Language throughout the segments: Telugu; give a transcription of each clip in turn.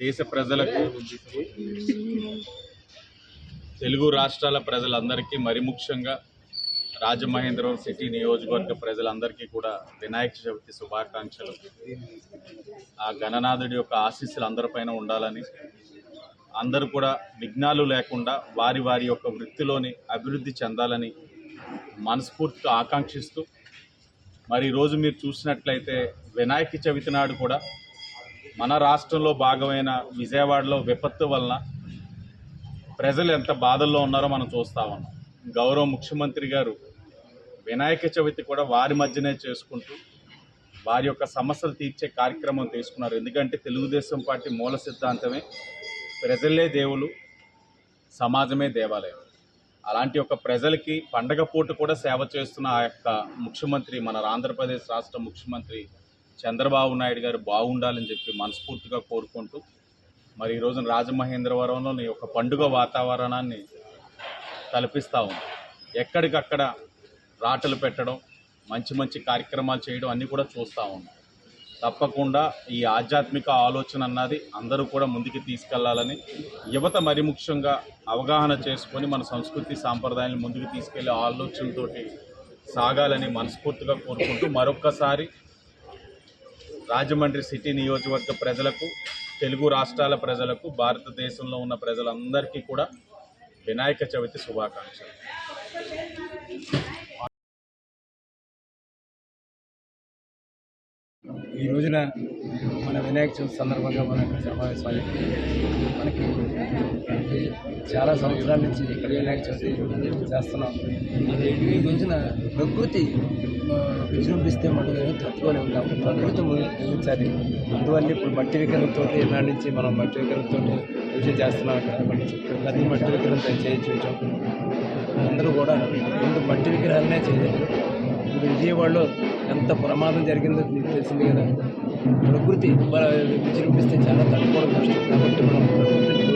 దేశ ప్రజలకు తెలుగు రాష్ట్రాల ప్రజలందరికీ మరి ముఖ్యంగా రాజమహేంద్రవరం సిటీ నియోజకవర్గ ప్రజలందరికీ కూడా వినాయక చవితి శుభాకాంక్షలు. ఆ గణనాథుడి యొక్క ఆశీస్సులు అందరిపైన ఉండాలని అందరూ కూడా విఘ్నాలు లేకుండా వారి వారి యొక్క వృత్తిలోని అభివృద్ధి చెందాలని మనస్ఫూర్తిగా ఆకాంక్షిస్తూ మరి ఈరోజు మీరు చూసినట్లయితే వినాయక చవితి నాడు కూడా మన రాష్ట్రంలో భాగమైన విజయవాడలో విపత్తు వలన ప్రజలు ఎంత బాధల్లో ఉన్నారో మనం చూస్తా ఉన్నాం. గౌరవ ముఖ్యమంత్రి గారు వినాయక చవితి కూడా వారి మధ్యనే చేసుకుంటూ వారి యొక్క సమస్యలు తీర్చే కార్యక్రమం తీసుకున్నారు. ఎందుకంటే తెలుగుదేశం పార్టీ మూల సిద్ధాంతమే ప్రజలే దేవులు సమాజమే దేవాలయం. అలాంటి ఒక ప్రజలకి పండగ పూట కూడా సేవ చేస్తున్న ఆ యొక్క ముఖ్యమంత్రి మన ఆంధ్రప్రదేశ్ రాష్ట్ర ముఖ్యమంత్రి చంద్రబాబు నాయుడు గారు బాగుండాలని చెప్పి మనస్ఫూర్తిగా కోరుకుంటూ మరి ఈ రోజున రాజమహేంద్రవరంలో ఈ పండుగ వాతావరణాన్ని కల్పిస్తూ ఉంది. ఎక్కడికక్కడ రాటలు పెట్టడం మంచి మంచి కార్యక్రమాలు చేయడం అన్నీ కూడా చూస్తూ ఉన్నాం తప్పకుండా ఈ ఆధ్యాత్మిక ఆలోచన అన్నది అందరూ కూడా ముందుకు తీసుకెళ్ళాలని యువత మరి ముఖ్యంగా అవగాహన చేసుకొని మన సంస్కృతి సాంప్రదాయాలను ముందుకు తీసుకెళ్ళే ఆలోచనతోటి సాగాలని మనస్ఫూర్తిగా కోరుకుంటూ మరొక్కసారి రాజమండ్రి సిటీ నియోజకవర్గ ప్రజలకు తెలుగు రాష్ట్రాల ప్రజలకు భారతదేశంలో ఉన్న ప్రజలందరికీ కూడా వినాయక చవితి శుభాకాంక్షలు. ఈ రోజున మన వినాయక చవితి సందర్భంగా మన సమావేశాలు మనకి చాలా సంవత్సరాల నుంచి ఇక్కడ వినాయక చవితి చేస్తున్నాం. ఈ రోజున ప్రకృతి విజృంభిస్తే మనం ఏమీ తట్టుకోలేము కాబట్టి ప్రకృతి ముగించాలి. అందువల్ల ఇప్పుడు మట్టి విగ్రహంతో నాటి నుంచి మనం మట్టి విగ్రహంతో పూజ చేస్తున్నాం ఇక్కడ ప్రతి మట్టి విగ్రహంతో చేయించు అందరూ కూడా ముందు మట్టి విగ్రహాలనే చేయాలి. ఇప్పుడు విజయవాడలో ఎంత ప్రమాదం జరిగిందో మీకు తెలిసింది కదా. ప్రకృతి విజృంభిస్తే చాలా తట్టుకోవడం కష్టం. కాబట్టి మనం ప్రకృతిని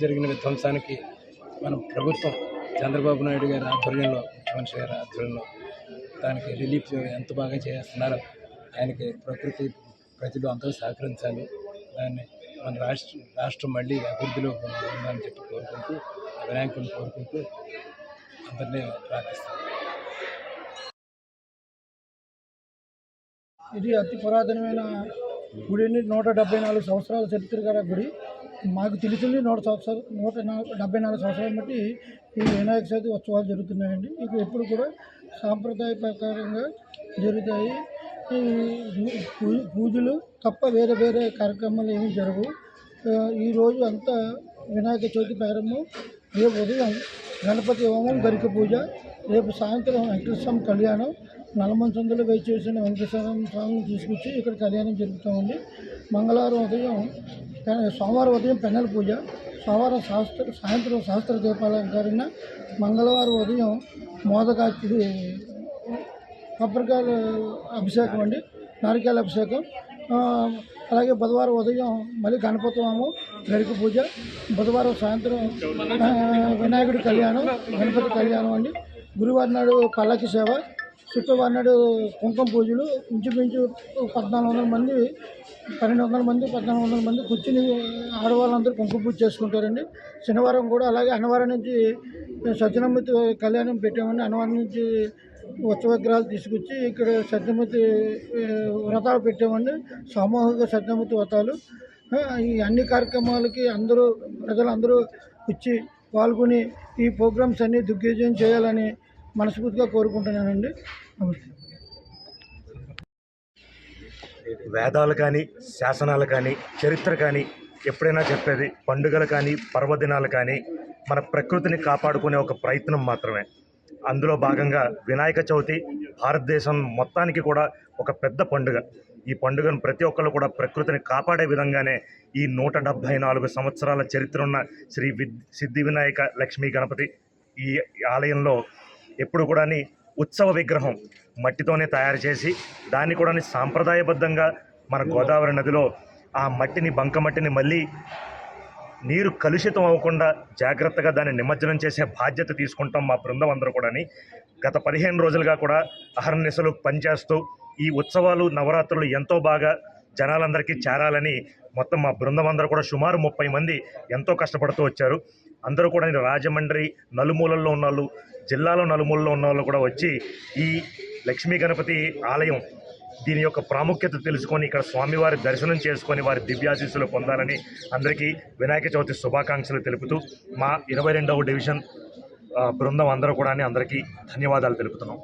జరిగిన విధ్వంసానికి మనం ప్రభుత్వం చంద్రబాబు నాయుడు గారి ఆధ్వర్యంలో ముఖ్యమంత్రి గారి ఆధ్వర్యంలో దానికి రిలీఫ్ ఎంత బాగా చేస్తున్నారో ఆయనకి ప్రకృతి ప్రజలు అందరూ సహకరించాలి. దాన్ని మన రాష్ట్ర రాష్ట్రం మళ్ళీ అభివృద్ధిలో ఉందని చెప్పి కోరుకుంటూ వినాయకుని కోరుకుంటూ అందరినీ ప్రార్థిస్తాను ఇది అతి పురాతనమైన గుడి నూట డెబ్బై నాలుగు సంవత్సరాల చరిత్ర గల గుడి. మాకు తెలిసింది నూట సంవత్సరాలు నూట డెబ్బై నాలుగు సంవత్సరాలు బట్టి ఈ వినాయక చవితి ఉత్సవాలు జరుగుతున్నాయండి. ఇవి ఎప్పుడు కూడా సాంప్రదాయ ప్రకారంగా జరుగుతాయి. ఈ పూజలు తప్ప వేరే వేరే కార్యక్రమాలు ఏమీ జరగవు. ఈరోజు అంతా వినాయక చవితి ప్రారంభం. రేపు ఉదయం గణపతి హోమం గరిక పూజ. రేపు సాయంత్రం వెంకటస్వామి కళ్యాణం. నల్లమంచందులో వేచి చేసిన వెంకటేశ్వరం స్వామిని తీసుకొచ్చి ఇక్కడ కళ్యాణం జరుగుతూ ఉంది మంగళవారం ఉదయం సోమవారం ఉదయం పెన్నెల పూజ సోమవారం శాస్త్ర సాయంత్రం శాస్త్ర దీపాలంకరణ మంగళవారం ఉదయం మోదక కొబ్బరికాయలు అభిషేకం అండి నారికాయల అభిషేకం. అలాగే బుధవారం ఉదయం మళ్ళీ గణపతి గడికి పూజ బుధవారం సాయంత్రం వినాయకుడి కళ్యాణం గణపతి కళ్యాణం అండి. గురువారం నాడు పల్లకి సేవ శుక్రవారం నాడు కుంకుమ పూజలు ఇంచుమించు పద్నాలుగు వందల మంది పన్నెండు వందల మంది పద్నాలుగు వందల మంది కూర్చుని ఆడవాళ్ళందరూ కుంకుమ పూజ చేసుకుంటారండి. శనివారం కూడా అలాగే అన్నవరం నుంచి సత్యనమ్మతి కళ్యాణం పెట్టామండి అన్నవరం నుంచి ఉత్సవ విగ్రహాలు తీసుకొచ్చి ఇక్కడ సత్యమతి వ్రతాలు పెట్టామండి. సామూహిక సత్యమతి వ్రతాలు. ఈ అన్ని కార్యక్రమాలకి అందరూ ప్రజలందరూ వచ్చి పాల్గొని ఈ ప్రోగ్రామ్స్ అన్నీ దిగ్విజయం చేయాలని మనస్ఫూర్తిగా కోరుకుంటున్నానండి. నమస్తే. వేదాలు కానీ శాసనాలు కానీ చరిత్ర కానీ ఎప్పుడైనా చెప్పేది పండుగలు కానీ పర్వదినాలు కానీ మన ప్రకృతిని కాపాడుకునే ఒక ప్రయత్నం మాత్రమే. అందులో భాగంగా వినాయక చవితి భారతదేశం మొత్తానికి కూడా ఒక పెద్ద పండుగ. ఈ పండుగను ప్రతి ఒక్కరు కూడా ప్రకృతిని కాపాడే విధంగానే ఈ నూట డెబ్భై నాలుగు సంవత్సరాల చరిత్ర ఉన్న శ్రీ సిద్ధి వినాయక లక్ష్మీ గణపతి ఈ ఆలయంలో ఎప్పుడు కూడా ఉత్సవ విగ్రహం మట్టితోనే తయారు చేసి దాన్ని కూడా సాంప్రదాయబద్ధంగా మన గోదావరి నదిలో ఆ మట్టిని బంకమట్టిని మళ్ళీ నీరు కలుషితం అవ్వకుండా జాగ్రత్తగా దాన్ని నిమజ్జనం చేసే బాధ్యత తీసుకుంటాం మా బృందం అందరూ కూడాని. గత పదిహేను రోజులుగా కూడా అహర్నిశలు పనిచేస్తూ ఈ ఉత్సవాలు నవరాత్రులు ఎంతో బాగా జనాలందరికీ చేరాలని మొత్తం మా బృందం అందరూ కూడా సుమారు ముప్పై మంది ఎంతో కష్టపడుతూ వచ్చారు. అందరూ కూడా రాజమండ్రి నలుమూలల్లో ఉన్న వాళ్ళు జిల్లాలో నలుమూలలో ఉన్న వాళ్ళు కూడా వచ్చి ఈ లక్ష్మీ గణపతి ఆలయం దీని యొక్క ప్రాముఖ్యత తెలుసుకొని ఇక్కడ స్వామివారి దర్శనం చేసుకొని వారి దివ్యాశీస్సులు పొందాలని అందరికీ వినాయక చవితి శుభాకాంక్షలు తెలుపుతూ మా ఇరవై రెండవ డివిజన్ బృందం అందరూ కూడా అందరికీ ధన్యవాదాలు తెలుపుతున్నాం.